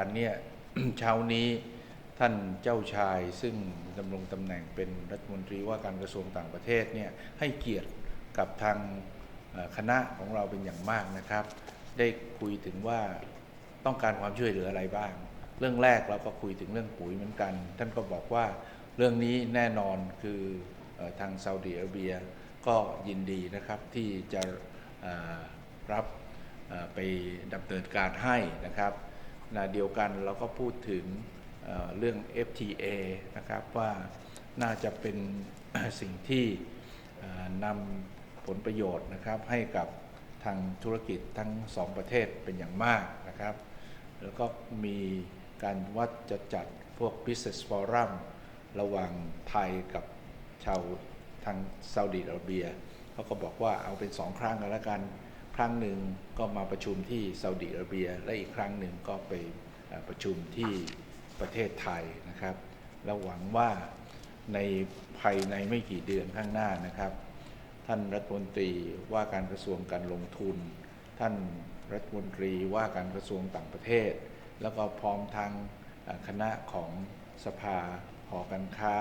การเนี่ยเช้านี้ท่านเจ้าชายซึ่งดำรงตำแหน่งเป็นรัฐมนตรีว่าการกระทรวงต่างประเทศเนี่ยให้เกียรติกับทางคณะของเราเป็นอย่างมากนะครับ ได้คุยถึงว่าต้องการความช่วยเหลืออะไรบ้าง เรื่องแรกเราก็คุยถึงเรื่องปุ๋ยเหมือนกัน ท่านก็บอกว่าเรื่องนี้แน่นอนคือทางซาอุดิอาระเบียก็ยินดีนะครับที่จะรับไปดำเนินการให้นะครับ ขณะเดียวกันเราก็พูดถึงเเรื่อง FTA นะครับว่าน่าจะเป็นสิ่งที่นำผลประโยชน์นะครับให้กับทางธุรกิจทั้งสองประเทศเป็นอย่างมากนะครับ แล้วก็มีการว่าจะจัดพวก business forum ระหว่างไทยกับชาวทางซาอุดิอาระเบียเขาก็บอกว่าเอาเป็นสองครั้งกันแล้วกัน ครั้งหนึ่งก็มาประชุมที่ซาอุดิอาระเบีย และอีกครั้งหนึ่งก็ไปประชุมที่ประเทศไทยนะครับแล้วหวังว่าในภายในไม่กี่เดือนข้างหน้านะครับ ท่านรัฐมนตรีว่าการกระทรวงการลงทุน ท่านรัฐมนตรีว่าการกระทรวงต่างประเทศ แล้วก็พร้อมทางคณะของสภาหอการค้า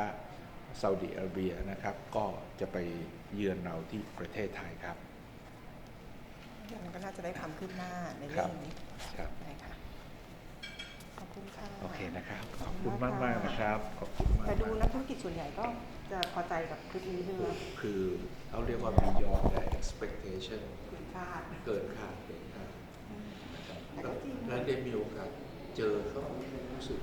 ซาอุดิอาระเบียนะครับ ก็จะไปเยือนเราที่ประเทศไทยครับ มันก็น่าจะได้ความคืบหน้าในครัเรื่อบงนี้ครับได้ค่ะขอบคุณค่ะโอเคนะครับ ขอบคุณมากมากๆนะครับขอบคุณมากแต่ดูๆนักธุรกิจส่วนใหญ่ก็จะพอใจกับคลิปนี้ใช่ไหมคือเขาเรียกว่า beyond the expectation คุณคาดเกินคาดเกินคาดแต่ก็จริงและได้มีโอกาสเจอเขารู้สึก